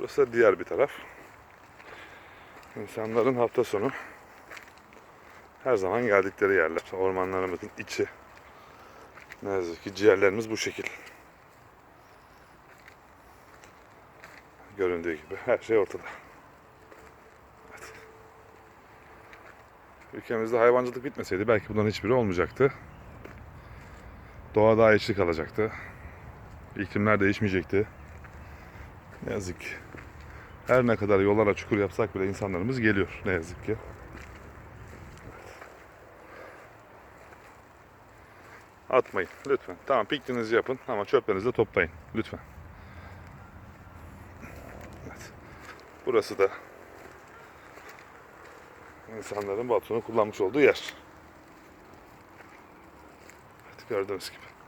Burası da diğer bir taraf. İnsanların hafta sonu her zaman geldikleri yerler. Ormanlarımızın içi. Ne yazık ki ciğerlerimiz bu şekil. Göründüğü gibi her şey ortada. Evet. Ülkemizde hayvancılık bitmeseydi belki bunların hiçbiri olmayacaktı. Doğa daha içli kalacaktı. İklimler değişmeyecekti. Ne yazık ki. Her ne kadar yollara çukur yapsak bile insanlarımız geliyor ne yazık ki. Atmayın lütfen. Tamam pikniğinizi yapın ama çöplerinizi de toplayın lütfen. Evet. Burası da insanların baltonu kullanmış olduğu yer. Evet, gördüğünüz gibi.